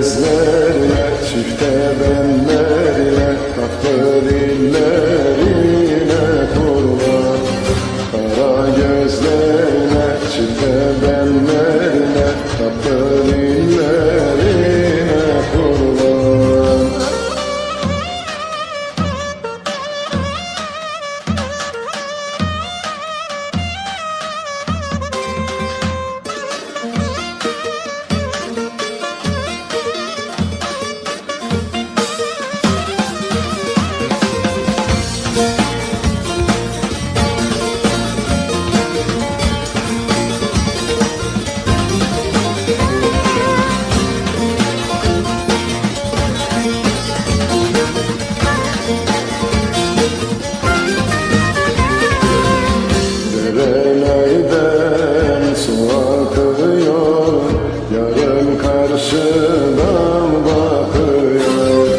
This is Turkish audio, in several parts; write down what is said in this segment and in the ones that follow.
Kara gözlerle çifte benlerle Tatlı dillerine kurban. Kara gözlerle çifte benlerle Tatlı karşıdan bakıyor.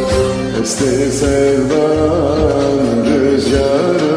Esti sevdan rüzgarı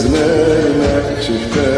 ezmeyle çifte